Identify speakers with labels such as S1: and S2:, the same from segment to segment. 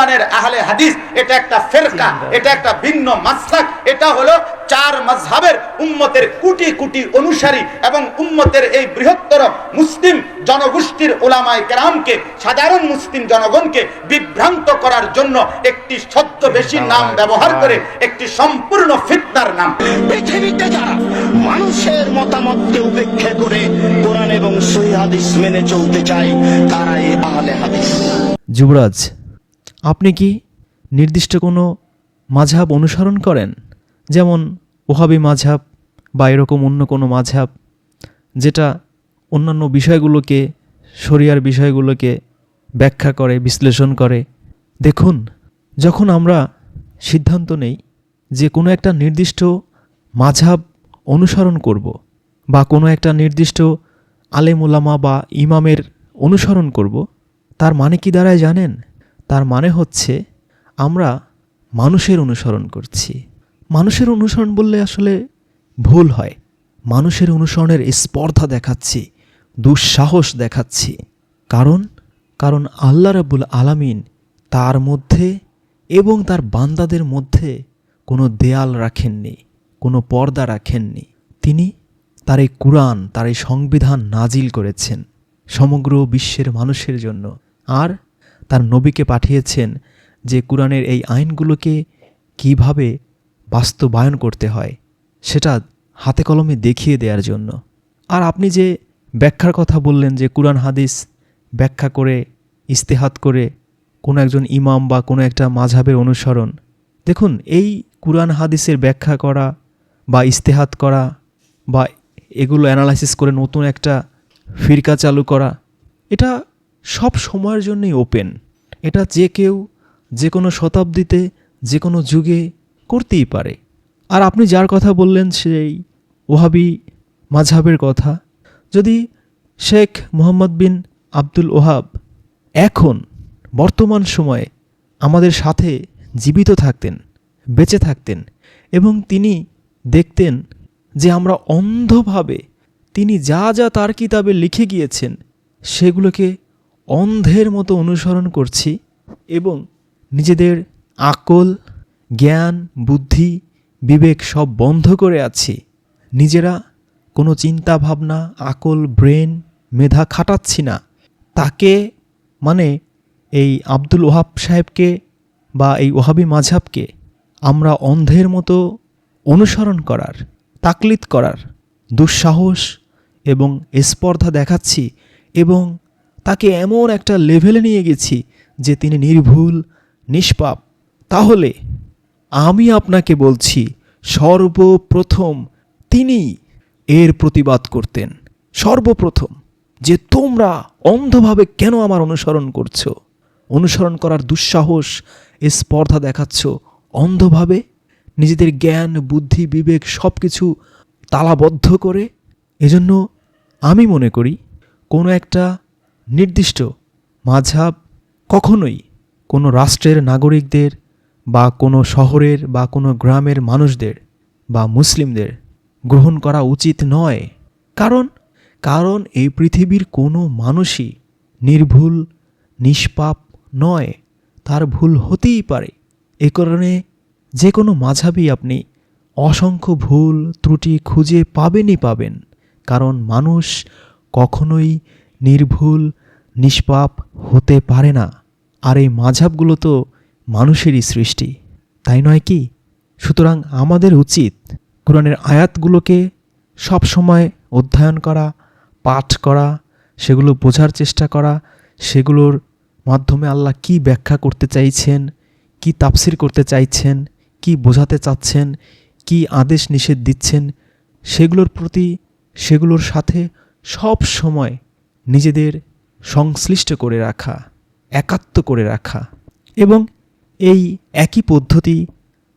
S1: বর্তমানের আহলে হাদিস এটা একটা ফেরকা এটা একটা ভিন্ন মাসলাক এটা হলো চার মাযহাবের উম্মতের কোটি কোটি অনুসারী এবং উম্মতের এই বৃহত্তর মুসলিম জনগোষ্ঠীর ওলামায়ে কেরামকে সাধারণ মুসলিম জনগণকে বিভ্রান্ত করার জন্য একটি ছদ্মবেশী নাম ব্যবহার করে একটি সম্পূর্ণ ফিতনার নাম।
S2: পৃথিবীতে যারা মানুষের মতামতকে উপেক্ষা করে কোরআন এবং সহি হাদিস মেনে চলতে চায় তারাই আহলে হাদিস।
S3: যুবরাজ আপনি কি নির্দিষ্ট কোনো মাঝহাব অনুসরণ করেন? যেমন ওহাবি মাঝহাব বা এরকম অন্য কোনো মাঝহাব যেটা অন্যান্য বিষয়গুলোকে, শরিয়ার বিষয়গুলোকে ব্যাখ্যা করে, বিশ্লেষণ করে। দেখুন, যখন আমরা সিদ্ধান্ত নেই যে কোনো একটা নির্দিষ্ট মাঝহাব অনুসরণ করব বা কোনো একটা নির্দিষ্ট আলেম ওলামা বা ইমামের অনুসরণ করব, তার মানে কি দাঁড়ায় জানেন? তার মানে হচ্ছে আমরা মানুষের অনুসরণ করছি। মানুষের অনুসরণ বললে আসলে ভুল হয়। মানুষের অনুসরণের স্পর্ধা দেখাচ্ছি, দুঃসাহস দেখাচ্ছি। কারণ কারণ আল্লাহ রাবুল আলামিন তার মধ্যে এবং তার বান্দাদের মধ্যে কোনো দেয়াল রাখেননি, কোনো পর্দা রাখেননি। তিনি তার এই কুরআন, তার এই সংবিধান নাজিল করেছেন সমগ্র বিশ্বের মানুষের জন্য। আর তার নবীকে পাঠিয়েছেন যে কোরআনের এই আইনগুলোকে কীভাবে বাস্তবায়ন করতে হয়, সেটা হাতে কলমে দেখিয়ে দেওয়ার জন্য। আর আপনি যে ব্যাখ্যার কথা বললেন যে কোরআন হাদিস ব্যাখ্যা করে, ইস্তেহাত করে কোনো একজন ইমাম বা কোনো একটা মাঝহাবের অনুসরণ, দেখুন, এই কোরআন হাদিসের ব্যাখ্যা করা বা ইস্তেহাত করা বা এগুলো অ্যানালাইসিস করে নতুন একটা ফিরকা চালু করা, এটা সব সময়ের জন্যই ওপেন এটা যে কেউ যে কোনো শতাব্দীতে, যে কোনো যুগে করতেই পারে। আর আপনি যার কথা বললেন সেই ওহাবি মাঝহাবের কথা। যদি শেখ মোহাম্মদ বিন আব্দুল ওহাব এখন, বর্তমান সময়ে আমাদের সাথে জীবিত থাকতেন, বেঁচে থাকতেন এবং তিনি দেখতেন যে আমরা অন্ধভাবে তিনি যা যা তার কিতাবে লিখে গিয়েছেন সেগুলোকে অন্ধের মতো অনুসরণ করছি এবং নিজেদের আকল, জ্ঞান, বুদ্ধি, বিবেক সব বন্ধ করে আছি। নিজেরা কোনো চিন্তা ভাবনা, আকল, ব্রেন, মেধা খাটাচ্ছি না। তাকে মানে এই আব্দুল ওহাব সাহেবকে বা এই ওহাবি মাঝহাবকে আমরা অন্ধের মতো অনুসরণ করার, তাকলিদ করার দুঃসাহস এবং স্পর্ধা দেখাচ্ছি এবং তাকে এমন একটা লেভেলে নিয়ে গেছি যে তিনি নির্ভুল, নিষ্পাপ। তাহলে আমি আপনাকে বলছি, সর্বপ্রথম তিনি এর প্রতিবাদ করতেন। সর্বপ্রথম যে তোমরা অন্ধভাবে কেন আমার অনুসরণ করছ? অনুসরণ করার দুঃসাহস এ স্পর্ধা দেখাচ্ছ অন্ধভাবে? নিজেদের জ্ঞান, বুদ্ধি, বিবেক সব কিছু তালাবদ্ধ করে? এজন্য আমি মনে করি, কোনো একটা নির্দিষ্ট মাঝহাব কখনোই কোনো রাষ্ট্রের নাগরিকদের বা কোনো শহরের বা কোনো গ্রামের মানুষদের বা মুসলিমদের গ্রহণ করা উচিত নয়। কারণ কারণ এই পৃথিবীর কোনো মানুষই নির্ভুল, নিষ্পাপ নয়। তার ভুল হতেই পারে। এ কারণে যে কোনো মাঝাবই আপনি অসংখ্য ভুল, ত্রুটি খুঁজে পাবেনই পাবেন। কারণ মানুষ কখনোই নির্ভুল নিষ্পাপ হতে পারে না। আর এই মাঝাবগুলো তো মানুষেরই সৃষ্টি। তাই নয় কি? সুতরাং আমাদের উচিত কোরআনের আয়াতগুলোকে সব সময় অধ্যয়ন করা, পাঠ করা, সেগুলো বোঝার চেষ্টা করা, সেগুলোর মাধ্যমে আল্লাহ কি ব্যাখ্যা করতে চাইছেন, কি তাফসির করতে চাইছেন, কি বোঝাতে চাচ্ছেন, কি আদেশ নিষেধ দিচ্ছেন, সেগুলোর প্রতি, সেগুলোর সাথে সব সময় নিজেদের সংশ্লিষ্ট করে রাখা, একাত্ম করে রাখা এবং এই একই পদ্ধতি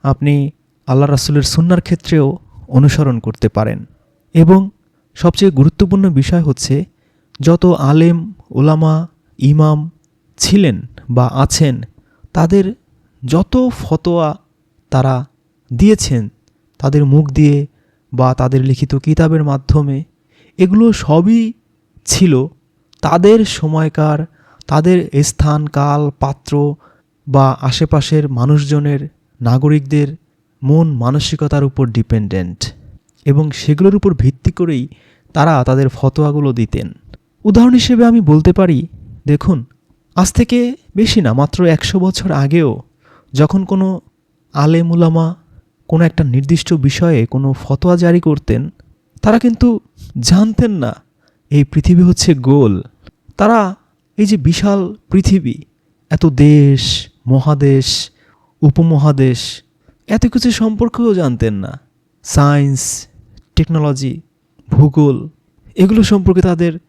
S3: আপনি আল্লাহ রাসুলের সুন্নার ক্ষেত্রেও অনুসরণ করতে পারেন। এবং সবচেয়ে গুরুত্বপূর্ণ বিষয় হচ্ছে, যত আলেম ওলামা ইমাম ছিলেন বা আছেন, তাদের যত ফতোয়া তারা দিয়েছেন, তাদের মুখ দিয়ে বা তাদের লিখিত কিতাবের মাধ্যমে, এগুলো সবই ছিল তাদের সময়কার, তাদের স্থান, কাল, পাত্র বা আশেপাশের মানুষজনের, নাগরিকদের মন মানসিকতার উপর ডিপেন্ডেন্ট এবং সেগুলোর উপর ভিত্তি করেই তারা তাদের ফতোয়াগুলো দিতেন। উদাহরণ হিসেবে আমি বলতে পারি, দেখুন, আজ থেকে বেশি না, মাত্র একশো বছর আগেও যখন কোনো আলেমুলামা কোনো একটা নির্দিষ্ট বিষয়ে কোনো ফতোয়া জারি করতেন, তারা কিন্তু জানতেন না, এই পৃথিবী হচ্ছে গোল। তারা এই যে বিশাল পৃথিবী, এত দেশ, মহাদেশ, উপমহাদেশ, এত কিছু সম্পর্কেও জানতেন না। সায়েন্স, টেকনোলজি, ভূগোল, এগুলো সম্পর্কে তাদের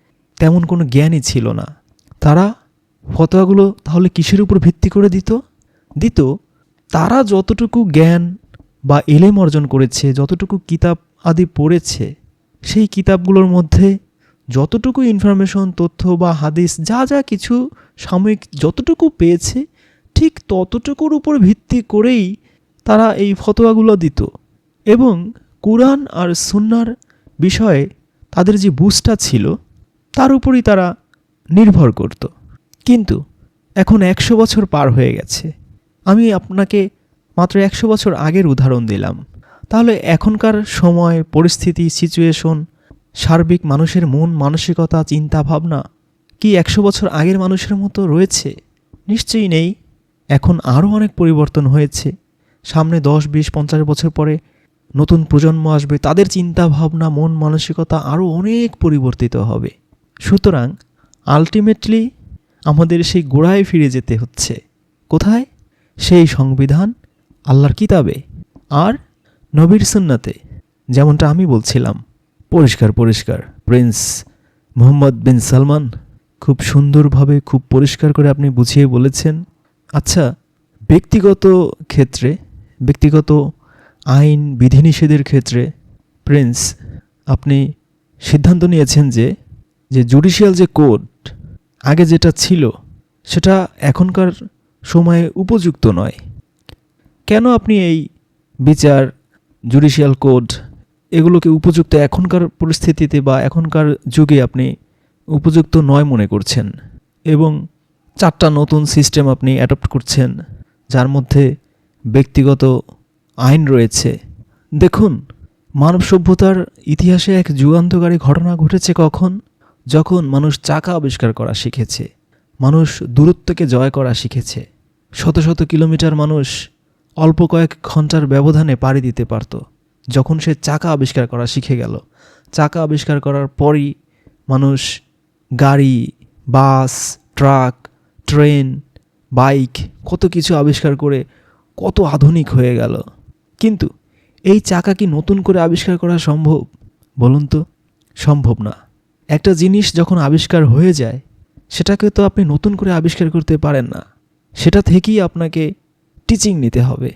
S3: তেমন কোনো জ্ঞানই ছিল না। তারা ফতোয়াগুলো তাহলে কিসের উপর ভিত্তি করে দিত? দিত, তারা যতটুকু জ্ঞান বা এলেম অর্জন করেছে, যতটুকু কিতাব আদি পড়েছে, সেই কিতাবগুলোর মধ্যে যতটুকু ইনফরমেশন তথ্য বা হাদিস, যা যা কিছু সাময়িক যতটুকু পেয়েছে, ঠিক ততটুকুর উপর ভিত্তি করেই তারা এই ফতোয়াগুলো দিত। এবং কোরআন আর সুন্নার বিষয়ে তাদের যে বুঝটা ছিল, তার উপরই তারা নির্ভর করত। কিন্তু এখন একশো বছর পার হয়ে গেছে। আমি আপনাকে মাত্র একশো বছর আগের উদাহরণ দিলাম। তাহলে এখনকার সময়, পরিস্থিতি সিচুয়েশন সার্বিক মানুষের মন, মানসিকতা, চিন্তা, ভাবনা কি একশো বছর আগের মানুষের মতো রয়েছে? নিশ্চয়ই নেই। এখন আরও অনেক পরিবর্তন হয়েছে। সামনে দশ, বিশ, পঞ্চাশ বছর পরে নতুন প্রজন্ম আসবে, তাদের চিন্তা, ভাবনা, মন, মানসিকতা আরও অনেক পরিবর্তিত হবে। সুতরাং আলটিমেটলি আমাদের সেই গোড়ায় ফিরে যেতে হচ্ছে। কোথায়? সেই সংবিধান, আল্লাহর কিতাবে। আর নবীর সুন্নাতে, যেমনটা আমি বলছিলাম। পরিষ্কার পরিষ্কার। প্রিন্স মোহাম্মদ বিন সালমান খুব সুন্দরভাবে, খুব পরিষ্কার করে আপনি বুঝিয়ে বলেছেন। আচ্ছা ব্যক্তিগত ক্ষেত্রে, ব্যক্তিগত আইন, বিধিনিষেধের ক্ষেত্রে প্রিন্স আপনি সিদ্ধান্ত নিয়েছেন যে যে জুডিশিয়াল যে কোড আগে যেটা ছিল, সেটা এখনকার সময়ে উপযুক্ত নয়। কেন আপনি এই বিচার জুডিশিয়াল কোড এগুলোকে উপযুক্ত এখনকার পরিস্থিতিতে বা এখনকার যুগে আপনি উপযুক্ত নয় মনে করছেন এবং চারটা নতুন সিস্টেম আপনি অ্যাডপ্ট করছেন, যার মধ্যে ব্যক্তিগত আইন রয়েছে। দেখুন, মানব সভ্যতার ইতিহাসে এক যুগান্তকারী ঘটনা ঘটেছে কখন? যখন মানুষ চাকা আবিষ্কার করা শিখেছে, মানুষ দূরত্বকে জয় করা শিখেছে। শত শত কিলোমিটার মানুষ অল্প কয়েক ঘণ্টার ব্যবধানে পাড়ি দিতে পারত। যখন সে চাকা আবিষ্কার করা শিখে গেল। চাকা আবিষ্কার করার পরই মানুষ গাড়ি, বাস, ট্রাক, ট্রেন, বাইক, কত কিছু আবিষ্কার করে কত আধুনিক হয়ে গেল। কিন্তু এই চাকা কি নতুন করে আবিষ্কার করা সম্ভব? বলুন তো, সম্ভব না। একটা জিনিস যখন আবিষ্কার হয়ে যায়, সেটাকে তো আপনি নতুন করে আবিষ্কার করতে পারেন না। সেটা থেকেই আপনাকে টিচিং নিতে হবে।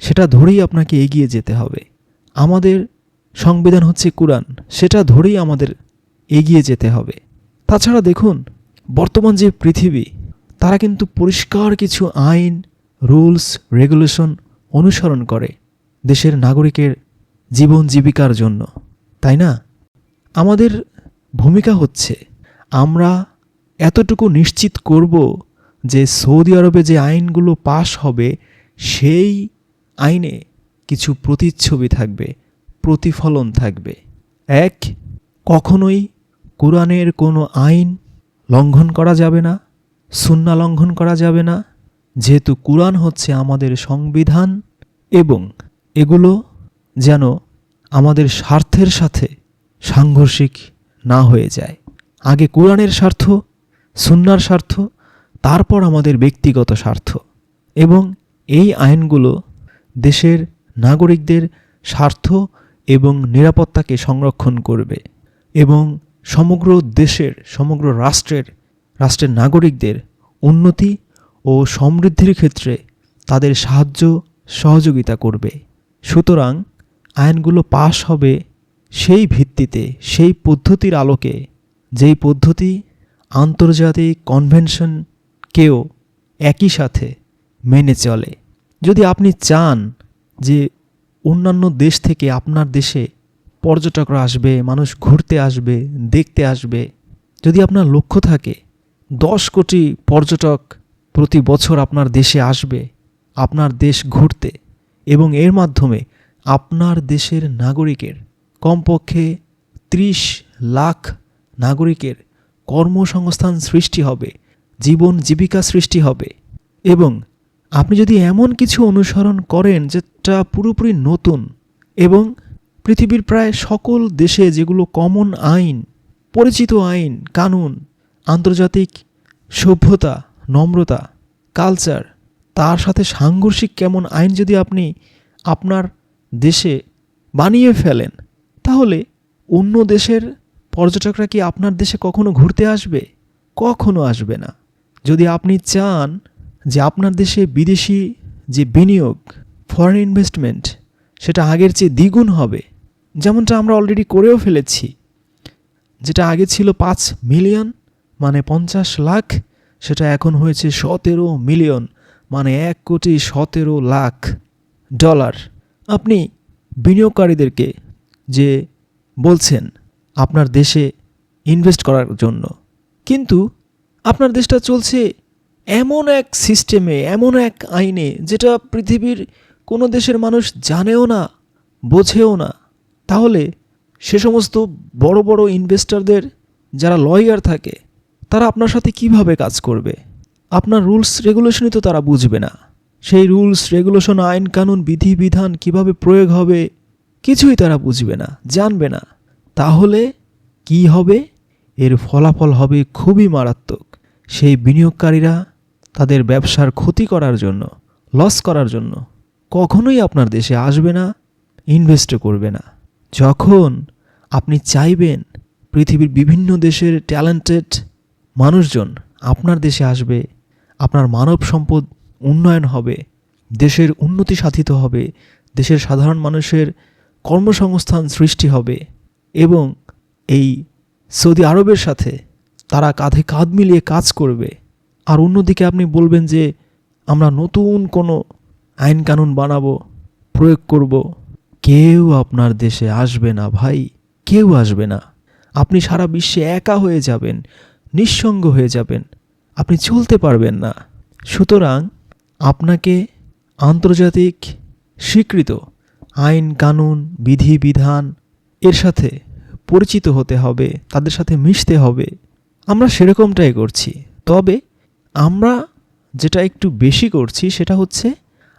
S3: সেটা ধরেই আপনাকে এগিয়ে যেতে হবে। আমাদের সংবিধান হচ্ছে কোরআন, সেটা ধরেই আমাদের এগিয়ে যেতে হবে। তাছাড়া দেখুন, বর্তমান যে পৃথিবী, তারা কিন্তু পরিষ্কার কিছু আইন, রুলস, রেগুলেশন অনুসরণ করে দেশের নাগরিকের জীবন জীবিকার জন্য। তাই না? আমাদের ভূমিকা হচ্ছে, আমরা এতটুকু নিশ্চিত করব যে সৌদি আরবে যে আইনগুলো পাশ হবে, সেই আইনে কিছু প্রতিচ্ছবি থাকবে, প্রতিফলন থাকবে। এক, কখনোই কোরআনের কোনো আইন লঙ্ঘন করা যাবে না সুন্না লঙ্ঘন করা যাবে না, যেহেতু কোরআন হচ্ছে আমাদের সংবিধান এবং এগুলো যেন আমাদের স্বার্থের সাথে সাংঘর্ষিক না হয়ে যায়। আগে কোরআনের স্বার্থ সুন্নার স্বার্থ, তারপর আমাদের ব্যক্তিগত স্বার্থ এবং এই আইনগুলো দেশের নাগরিকদের স্বার্থ এবং নিরাপত্তাকে সংরক্ষণ করবে এবং সমগ্র দেশের, সমগ্র রাষ্ট্রের রাষ্ট্রের নাগরিকদের উন্নতি ও সমৃদ্ধির ক্ষেত্রে তাদের সাহায্য সহযোগিতা করবে। সুতরাং আইনগুলো পাশ হবে সেই ভিত্তিতে, সেই পদ্ধতির আলোকে, যেই পদ্ধতি আন্তর্জাতিক কনভেনশনকেও একই সাথে মেনে চলে। যদি আপনি চান যে অন্যান্য দেশ থেকে আপনার দেশে পর্যটকরা আসবে, মানুষ ঘুরতে আসবে, দেখতে আসবে। যদি আপনার লক্ষ্য থাকে, দশ কোটি পর্যটক প্রতি বছর আপনার দেশে আসবে, আপনার দেশ ঘুরতে এবং এর মাধ্যমে আপনার দেশের নাগরিকের কমপক্ষে ত্রিশ লাখ নাগরিকের কর্মসংস্থান সৃষ্টি হবে, জীবন জীবিকা সৃষ্টি হবে এবং আপনি যদি এমন কিছু অনুসরণ করেন যেটা পুরোপুরি নতুন এবং পৃথিবীর প্রায় সকল দেশে যেগুলো কমন আইন, পরিচিত আইন, কানুন, আন্তর্জাতিক সভ্যতা, নম্রতা, কালচার, তার সাথে সাংঘর্ষিক কেমন আইন যদি আপনি আপনার দেশে বানিয়ে ফেলেন, তাহলে অন্য দেশের পর্যটকরা কি আপনার দেশে কখনো ঘুরতে আসবে? কখনো আসবে না। যদি আপনি চান যে আপনার দেশে বিদেশি যে বিনিয়োগ ফরেন ইনভেস্টমেন্ট সেটা আগের চেয়ে দ্বিগুণ হবে। যেমনটা আমরা অলরেডি করেও ফেলেছি। যেটা আগে ছিল পাঁচ মিলিয়ন মানে পঞ্চাশ লাখ, সেটা এখন হয়েছে সতেরো মিলিয়ন মানে এক কোটি সতেরো লাখ ডলার। আপনি বিনিয়োগকারীদেরকে যে বলছেন, আপনার দেশে ইনভেস্ট করার জন্য, কিন্তু আপনার দেশটা চলছে এমন এক সিস্টেমে, এমন এক আইনে যেটা পৃথিবীর কোনো দেশের মানুষ জানেও না, বোঝেও না। তাহলে সে সমস্ত বড় বড় ইনভেস্টরদের যারা লয়ার থাকে, তারা আপনার সাথে কীভাবে কাজ করবে? আপনার রুলস রেগুলেশনই তো তারা বুঝবে না। সেই রুলস রেগুলেশন আইন, কানুন, বিধি, বিধান কীভাবে প্রয়োগ হবে, কিছুই তারা বুঝবে না, জানবে না। তাহলে কি হবে? এর ফলাফল হবে খুবই মারাত্মক। সেই বিনিয়োগকারীরা তাদের ব্যবসার ক্ষতি করার জন্য লস করার জন্য কখনোই আপনার দেশে আসবে না ইনভেস্টও করবে না। যখন আপনি চাইবেন পৃথিবীর বিভিন্ন দেশের ট্যালেন্টেড মানুষজন আপনার দেশে আসবে, আপনার মানব সম্পদ উন্নয়ন হবে, দেশের উন্নতি সাধিত হবে, দেশের সাধারণ মানুষের কর্মসংস্থান সৃষ্টি হবে এবং এই সৌদি আরবের সাথে তারা কাঁধে কাঁধ মিলিয়ে কাজ করবে আর অন্যদিকে আপনি বলবেন যে, আমরা নতুন কোনো আইন কানুন বানাবো, প্রয়োগ করব। কেউ আপনার দেশে আসবে না ভাই, কেউ আসবে না। আপনি সারা বিশ্বে একা হয়ে যাবেন, নিঃসঙ্গ হয়ে যাবেন। আপনি চলতে পারবেন না। সুতরাং আপনাকে আন্তর্জাতিক স্বীকৃত আইন, কানুন, বিধি, বিধান এর সাথে পরিচিত হতে হবে, তাদের সাথে মিশতে হবে। আমরা সেরকমটাই করছি। তবে আমরা যেটা একটু বেশি করছি সেটা হচ্ছে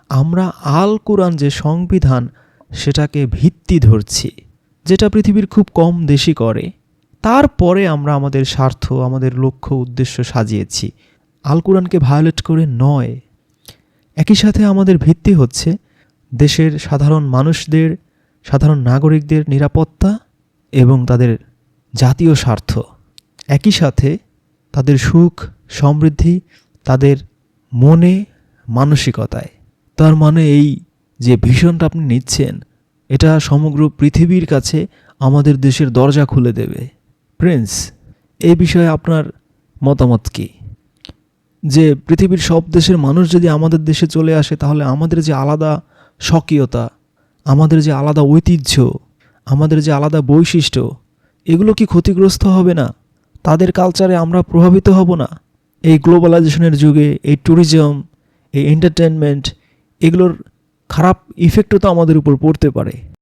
S3: আমরা আল কোরআন যে সংবিধান, সেটাকে ভিত্তি ধরছি, যেটা পৃথিবীর খুব কম দেশই করে। তারপরে আমরা আমাদের স্বার্থ, আমাদের লক্ষ্য, উদ্দেশ্য সাজিয়েছি। আল কোরআনকে ভায়োলেট করে নয়। একই সাথে আমাদের ভিত্তি হচ্ছে দেশের সাধারণ মানুষদের, সাধারণ নাগরিকদের নিরাপত্তা এবং তাদের জাতীয় স্বার্থ। একই সাথে তাদের সুখ সমৃদ্ধি তাদের মনে মানসিকতায়। তার মানে এই যে ভীষণটা আপনি নিচ্ছেন, এটা সমগ্র পৃথিবীর কাছে আমাদের দেশের দরজা খুলে দেবে। প্রিন্স এই বিষয়ে আপনার মতামত কী? যে পৃথিবীর সব দেশের মানুষ যদি আমাদের দেশে চলে আসে, তাহলে আমাদের যে আলাদা স্বকীয়তা, আমাদের যে আলাদা ঐতিহ্য, আমাদের যে আলাদা বৈশিষ্ট্য, এগুলো কি ক্ষতিগ্রস্ত হবে না? তাদের কালচারে আমরা প্রভাবিত হব না? এই গ্লোবালাইজেশনের যুগে, এই ট্যুরিজম এই এন্টারটেনমেন্ট এগুলোর খারাপ ইফেক্টও তো আমাদের উপর পড়তে পারে।